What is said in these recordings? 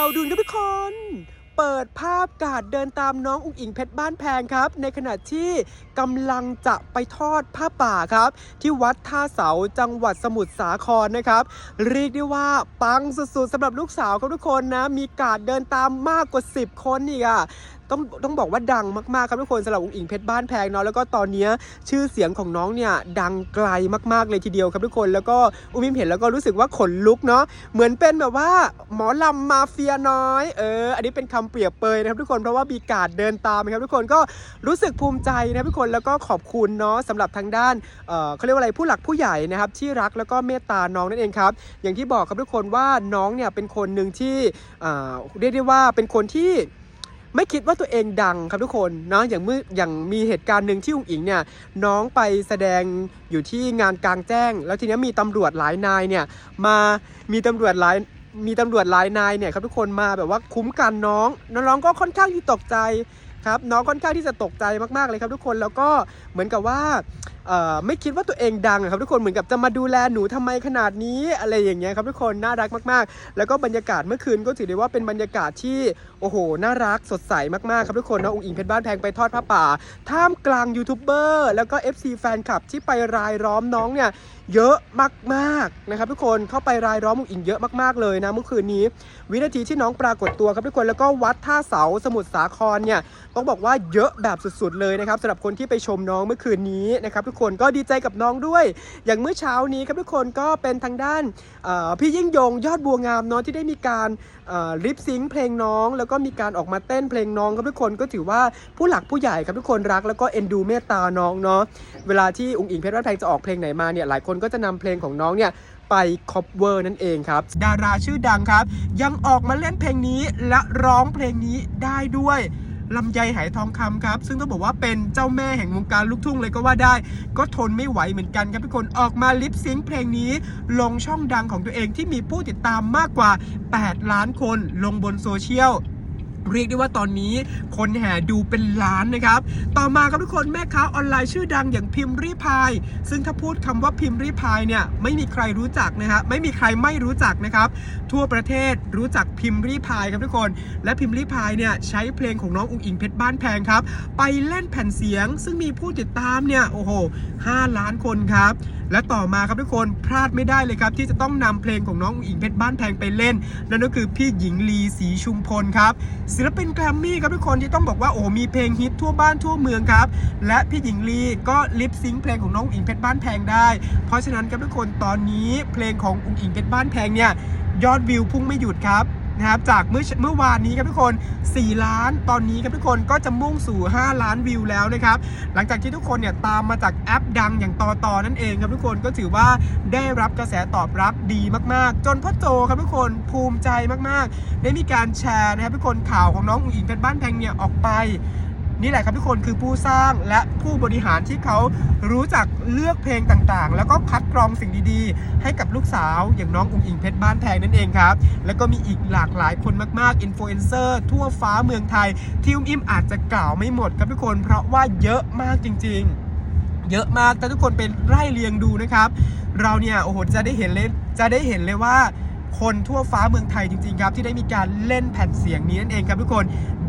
าวด่วนครับทุกคน เปิดภาพการเดินตามน้องอุ๋งอิงเพชรบ้านแพงครับ ในขณะที่กำลังจะไปทอดผ้าป่าครับ ที่วัดท่าเสาจังหวัดสมุทรสาครนะครับ เรียกได้ว่าปังสุดๆสำหรับลูกสาวครับทุกคนนะ มีการเดินตามมากกว่า 10 คนอีกอะ ต้องต้องบอกว่าดังมากๆครับทุกคนสำหรับอุ๋งอิงเพชรบ้านแพงเนาะแล้วก็ตอนนี้ชื่อเสียงของน้องเนี่ยดังไกลมากๆเลยทีเดียวครับทุกคนแล้วก็อุ้มอิมเห็นแล้วก็รู้สึกว่าขนลุกเนาะเหมือนเป็นแบบว่าหมอลำมาเฟียน้อยเอออันนี้เป็นคำเปรียบเปยนะครับทุกคนเพราะว่ามีการเดินตามนะครับทุกคนก็รู้สึกภูมิใจนะทุกคนแล้วก็ขอบคุณเนาะสำหรับทางด้านเออเขาเรียกว่าอะไรผู้หลักผู้ใหญ่นะครับที่รักแล้วก็เมตตาน้องนั่นเองครับอย่างที่บอกครับทุกคนว่าน้องเนี่ยเป็นคนหนึ่งที่อ่าเรียกได้ว่าเป็นคนที่ ไม่คิดว่าตัวเองดังครับทุกคนเนาะอย่างเมื่ออย่างมีเหตุการณ์หนึ่งที่อุ๋งอิงเนี่ยน้องไปแสดงอยู่ที่งานกลางแจ้ง แล้วทีนี้มีตำรวจหลายนายเนี่ยมามีตำรวจหลายมีตำรวจหลายนายเนี่ยครับทุกคนมาแบบว่าคุ้มกันน้องน้องก็ค่อนข้างที่ตกใจครับน้องค่อนข้างที่จะตกใจมากๆเลยครับทุกคนแล้วก็เหมือนกับว่า ไม่คิดว่าตัวเองดังครับทุกคนเหมือนกับจะมาดูแลหนูทำไมขนาดนี้อะไรอย่างเงี้ยครับทุกคนน่ารักมากๆ แล้วก็บรรยากาศเมื่อคืนก็ถือได้ว่าเป็นบรรยากาศที่โอ้โหน่ารักสดใสมากๆครับทุกคนนะองค์อิงเพชรบ้านแพงไปทอดผ้าป่า ท่ามกลางยูทูบเบอร์แล้วก็ FC แฟนคลับที่ไปรายล้อมน้องเนี่ย เยอะมากๆนะครับทุกคนเข้าไปรายล้อมองค์อิงเยอะมากๆเลยนะเมื่อคืนนี้ วินาทีที่น้องปรากฏตัวครับทุกคนแล้วก็วัดท่าเสาสมุทรสาครเนี่ยต้องบอกว่าเยอะแบบสุดๆเลยนะครับสำหรับคนที่ไปชมน้องเมื่อคืนนี้นะครับทุกคนก็ดีใจกับน้องด้วย อย่างเมื่อเช้านี้ครับทุกคนก็เป็นทางด้านพี่ยิ่งยงยอดบัวงามเนาะที่ได้มีการริปซิงเพลงน้อง แล้วก็มีการออกมาเต้นเพลงน้องครับทุกคนก็ถือว่าผู้หลักผู้ใหญ่ครับทุกคนรักแล้วก็เอ็นดูเมตตาน้องเนาะเวลาที่อุ๋งอิงเพชรบ้านแพงจะออกเพลงไหนมาเนี่ยหลายคนก็จะนำเพลงของน้องเนี่ยไปคอปเวอร์นั่นเองครับ ดาราชื่อดังครับ ยังออกมาเล่นเพลงนี้และร้องเพลงนี้ได้ด้วยลำไยไหทองคำครับ ซึ่งต้องบอกว่าเป็นเจ้าแม่แห่งวงการลูกทุ่งเลยก็ว่าได้ ก็ทนไม่ไหวเหมือนกันครับทุกคนออกมาลิปซิงค์เพลงนี้ ลงช่องดังของตัวเองที่มีผู้ติดตามมากกว่า 8 ล้านคนลงบนโซเชียล เรียกได้ว่าตอนนี้คนแห่ดูเป็นล้านนะครับ ต่อมาครับทุกคนแม่ค้าออนไลน์ชื่อดังอย่างพิมพ์รีพาย ซึ่งถ้าพูดคำว่าพิมพ์รีพายเนี่ยไม่มีใครรู้จักนะฮะไม่มีใครไม่รู้จักนะครับ ทั่วประเทศรู้จักพิมพ์รีพายครับทุกคน และพิมพ์รีพายเนี่ยใช้เพลงของน้องอุ๋งอิงเพชรบ้านแพงครับ ไปเล่นแผ่นเสียง ซึ่งมีผู้ติดตามเนี่ยโอ้โห5ล้านคนครับ และต่อมาครับทุกคนพลาดไม่ได้เลยครับที่จะต้องนำเพลงของน้องอุ๋งอิงเพชรบ้านแพงไปเล่น นั่นก็คือพี่หญิงลีศรีชุมพลครับศิลปินแกรมมี่ครับทุกคนที่ต้องบอกว่าโอ้มีเพลงฮิตทั่วบ้านทั่วเมืองครับและพี่หญิงลีก็ลิปซิงเพลงของน้องอุ๋งอิงเพชรบ้านแพงได้ เพราะฉะนั้นครับทุกคนตอนนี้เพลงของอุ๋งอิงเพชรบ้านแพงเนี่ยยอดวิวพุ่งไม่หยุดครับ นะครับ จากเมื่อเมื่อวานนี้ครับทุกคน 4 ล้าน ตอนนี้ครับทุกคนก็จะมุ่งสู่ 5 ล้านวิวแล้วนะครับ หลังจากที่ทุกคนเนี่ยตามมาจากแอปดังอย่างต่อต่อนั่นเองครับทุกคนก็ถือว่าได้รับกระแสตอบรับดีมากๆ จนพ่อโจครับทุกคนภูมิใจมากๆ ได้มีการแชร์นะครับทุกคนข่าวของน้องอุ๋งอิงเป็นบ้านแพงเนี่ยออกไป นี่แหละครับทุกคนคือผู้สร้างและผู้บริหารที่เขารู้จักเลือกเพลงต่างๆ แล้วก็คัดกรองสิ่งดีๆ ให้กับลูกสาวอย่างน้องอุ๋งอิงเพชรบ้านแพงนั่นเองครับ แล้วก็มีอีกหลากหลายคนมากๆอินฟลูเอนเซอร์ทั่วฟ้าเมืองไทย ที่อุ้มอิมอาจจะกล่าวไม่หมดครับทุกคน เพราะว่าเยอะมากจริง ๆ เยอะมากแต่ทุกคนเป็นไล่เรียงดูนะครับ เราเนี่ยโอ้โหจะได้เห็นเลยจะได้เห็นเลยว่า คนทั่วฟ้าเมืองไทยจริงๆครับ ที่ได้มีการเล่นแผ่นเสียงนี้นั่นเองครับทุกคน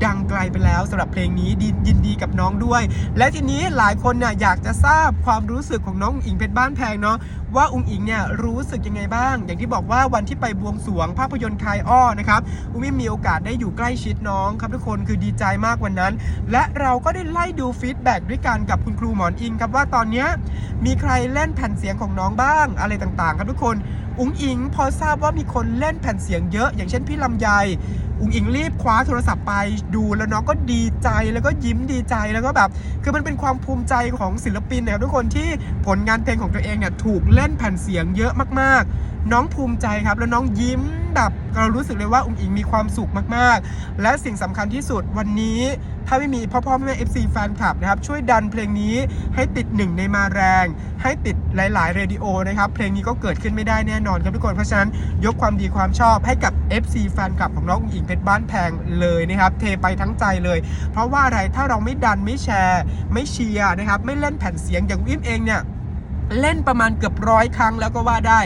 ดังไกลไปแล้วสำหรับเพลงนี้ดียินดีกับน้องด้วย และทีนี้หลายคนเนี่ยอยากจะทราบความรู้สึกของน้องอิงเพชรบ้านแพงเนาะว่าอุงอิงเนี่ยรู้สึกยังไงบ้าง อย่างที่บอกว่าวันที่ไปบวงสรวงภาพยนตร์คายอ้อนะครับอุ้มมีโอกาสได้อยู่ใกล้ชิดน้องครับทุกคนคือดีใจมากวันนั้น และเราก็ได้ไล่ดูฟีดแบ็กด้วยกันกับคุณครูหมอนอิงครับว่าตอนนี้มีใครเล่นแผ่นเสียงของน้องบ้างอะไรต่างๆ ครับทุกคน อุ๋งอิงพอทราบว่ามีคนเล่นแผ่นเสียงเยอะ อย่างเช่นพี่ลำไยอุ๋งอิงรีบคว้าโทรศัพท์ไปดูแล้วน้องก็ดีใจแล้วก็ยิ้มดีใจแล้วก็แบบ คือมันเป็นความภูมิใจของศิลปินนะครับทุกคนที่ผลงานเพลงของตัวเองเนี่ยถูกเล่นแผ่นเสียงเยอะมากๆ น้องภูมิใจครับ แล้วน้องยิ้มแบบเรารู้สึกเลยว่าอุ๋งอิงมีความสุขมากๆ และสิ่งสำคัญที่สุดวันนี้ ถ้าไม่มีพ่อพ่อแม่แม่ FC แฟนคลับนะครับช่วยดันเพลงนี้ให้ติดหนึ่งในมาแรง ให้ติดหลายๆเรดิโอนะครับเพลงนี้ก็เกิดขึ้นไม่ได้แน่นอนครับทุกคนเพราะฉะนั้นยกความดีความชอบให้กับ FC แฟนคลับของน้องอุ๋งอิงเพชรบ้านแพงเลยนะครับเทไปทั้งใจเลย เพราะว่าอะไรถ้าเราไม่ดันไม่แชร์ ไม่เชียร์นะครับไม่เล่นแผ่นเสียงอย่างวิมเองเนี่ย เล่นประมาณเกือบร้อยครั้งแล้วก็ว่าได้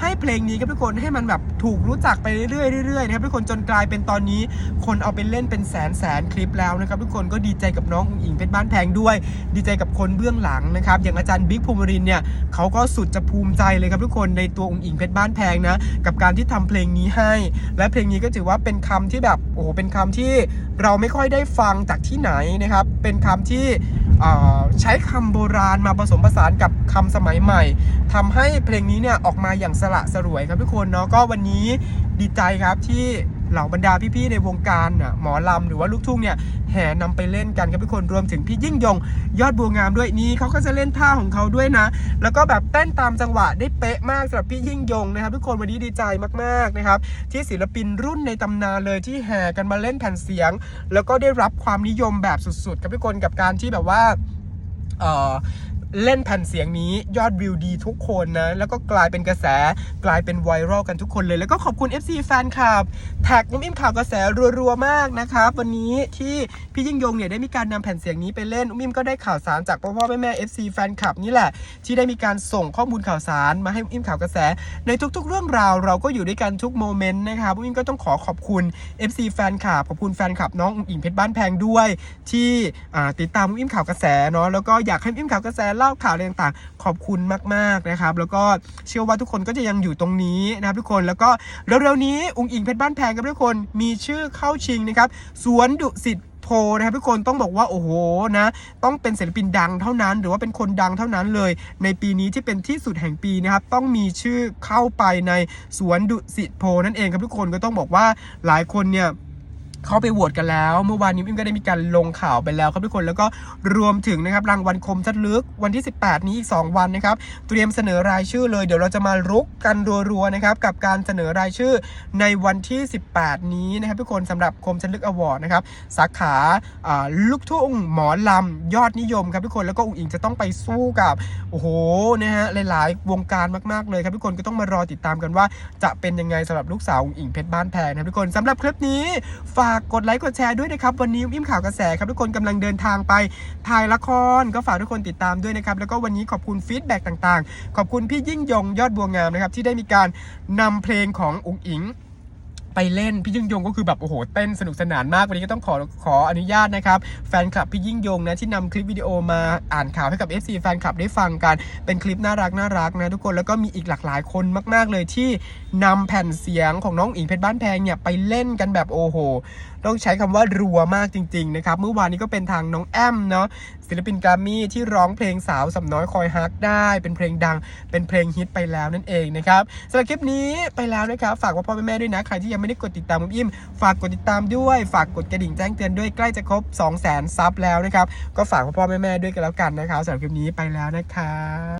ให้เพลงนี้ครับทุกคนให้มันแบบถูกรู้จักไปเรื่อยๆเรื่อยๆนะครับทุกคนจนกลายเป็นตอนนี้ คนเอาไปเล่นเป็นแสนแสนคลิปแล้วนะครับทุกคนก็ดีใจกับน้องอุ๋งอิงเพชรบ้านแพงด้วย ดีใจกับคนเบื้องหลังนะครับอย่างอาจารย์บิ๊กภูมิรินเนี่ยเขาก็สุดจะภูมิใจเลยครับทุกคนในตัวอุ๋งอิงเพชรบ้านแพงนะกับการที่ทำเพลงนี้ให้ และเพลงนี้ก็ถือว่าเป็นคำที่แบบโอ้โหเป็นคำที่เราไม่ค่อยได้ฟังจากที่ไหนนะครับเป็นคำที่ ใช้คำโบราณมาผสมผสานกับคำสมัยใหม่ทำให้เพลงนี้เนี่ยออกมาอย่างสละสลวยครับทุกคนเนาะก็วันนี้ดีใจครับที่ เหล่าบรรดาพี่ๆในวงการน่ะหมอลำหรือว่าลูกทุ่งเนี่ยแห่นำไปเล่นกันครับทุกคนรวมถึงพี่ยิ่งยง ยอดบัวงามด้วยนี่เขาก็จะเล่นท่าของเขาด้วยนะ แล้วก็แบบเต้นตามจังหวะได้เป๊ะมากสำหรับพี่ยิ่งยงนะครับ ทุกคนวันนี้ดีใจมากๆนะครับ ที่ศิลปินรุ่นในตำนานเลยที่แห่กันมาเล่นแผ่นเสียง แล้วก็ได้รับความนิยมแบบสุดๆครับทุกคนกับการที่แบบว่าเออ เล่นแผ่นเสียงนี้ยอดวิวดีทุกคนนะ แล้วก็กลายเป็นกระแสกลายเป็นไวรัลกันทุกคนเลย แล้วก็ขอบคุณ FC แฟนคลับแท็กนุ่มอิ่มข่าวกระแสรัวๆมากนะครับ วันนี้ที่พี่ยิ่งยงเนี่ยได้มีการนำแผ่นเสียงนี้ไปเล่นอุ้มอิ่มก็ได้ข่าวสารจากพ่อพ่อแม่แม่ FC แฟนคลับนี่แหละ ที่ได้มีการส่งข้อมูลข่าวสารมาให้อุ้มอิ่มข่าวกระแส ในทุก ๆ เรื่องราว เราก็อยู่ด้วยกันทุกโมเมนต์นะครับอุ้มอิ่มก็ต้องขอขอบคุณ FC แฟนคลับขอบคุณแฟนคลับน้องอุ้งอิงเพชรบ้านแพงด้วย ที่ติดตามอุ้มอิ่มข่าวกระแสเนาะแล้วก็อยากให้อุ้มอิ่มข่าวกระแสเล่าข่าวอะไรต่างๆ ขอบคุณมากๆนะครับ แล้วก็เชื่อว่าทุกคนก็จะยังอยู่ตรงนี้นะครับทุกคนแล้วก็เร็วๆนี้อุ้งอิงเพชรบ้านแพงครับทุกคนมีชื่อเข้าชิงนะครับสวนดุสิตโพนะครับทุกคนต้องบอกว่าโอ้โหนะต้องเป็นศิลปินดังเท่านั้น หรือว่าเป็นคนดังเท่านั้นเลย ในปีนี้ที่เป็นที่สุดแห่งปีนะครับต้องมีชื่อเข้าไปในสวนดุสิตโพนั่นเองครับทุกคนก็ต้องบอกว่าหลายคนเนี่ย เขาไปโหวตกันแล้ว เมื่อวานนี้อิมก็ได้มีการลงข่าวไปแล้วครับทุกคนแล้วก็รวมถึงนะครับรางวัลคมชัดลึกวันที่ 18 นี้อีก 2 วันนะครับเตรียมเสนอรายชื่อเลยเดี๋ยวเราจะมารุกกันรัวๆนะครับกับการเสนอรายชื่อในวันที่ 18 นี้นะครับทุกคนสำหรับคมชัดลึกอวอร์ดนะครับสาขาลูกทุ่งหมอลำยอดนิยมครับทุกคนแล้วก็อุ๋งอิงจะต้องไปสู้กับโอ้โหนะฮะหลายๆ วงการมากๆเลยครับทุกคนก็ต้องมารอติดตามกันว่าจะเป็นยังไงสำหรับลูกสาวอุ๋งอิงเพชรบ้านแพงนะครับทุกคนสำหรับคลิปนี้ฝากกดไลค์กดแชร์ด้วยนะครับ วันนี้อิ่มข่าวกระแสครับทุกคนกำลังเดินทางไปถ่ายละครก็ฝากทุกคนติดตามด้วยนะครับ แล้วก็วันนี้ขอบคุณฟีดแบ็กต่างๆ ขอบคุณพี่ยิ่งยงยอดบัวงามนะครับที่ได้มีการนำเพลงของอุ๋งอิง ไปเล่นพี่ยิ่งยงก็คือแบบโอ้โหเต้นสนุกสนานมากวันนี้ก็ต้องขอขออนุญาตนะครับแฟนคลับพี่ยิ่งยงนะที่นำคลิปวิดีโอมาอ่านข่าวให้กับ FC แฟนคลับได้ฟังกันเป็นคลิปน่ารักน่ารักนะทุกคนแล้วก็มีอีกหลากหลายคนมาก ๆ เลยที่นำแผ่นเสียงของน้องอิงเพชรบ้านแพงเนี่ยไปเล่นกันแบบโอ้โห ต้องใช้คำว่ารัวมากจริง ๆ นะครับ เมื่อวานนี้ก็เป็นทางน้องแอมเนาะศิลปินกรามี่ที่ร้องเพลงสาวสำน้อยคอยฮักได้ เป็นเพลงดังเป็นเพลงฮิตไปแล้วนั่นเองนะครับสำหรับคลิปนี้ไปแล้วนะครับ ฝากพ่อพ่อแม่แม่ด้วยนะ ใครที่ยังไม่ได้กดติดตามมุมอิ่ม ฝากกดติดตามด้วย ฝากกดกระดิ่งแจ้งเตือนด้วยใกล้จะครบ 2 0 0 0 0 0ซับแล้วนะครับ ก็ฝากพ่อพ่อแม่แม่ด้วยกันแล้วกันนะครับสำหรับคลิปนี้ไปแล้วนะครับ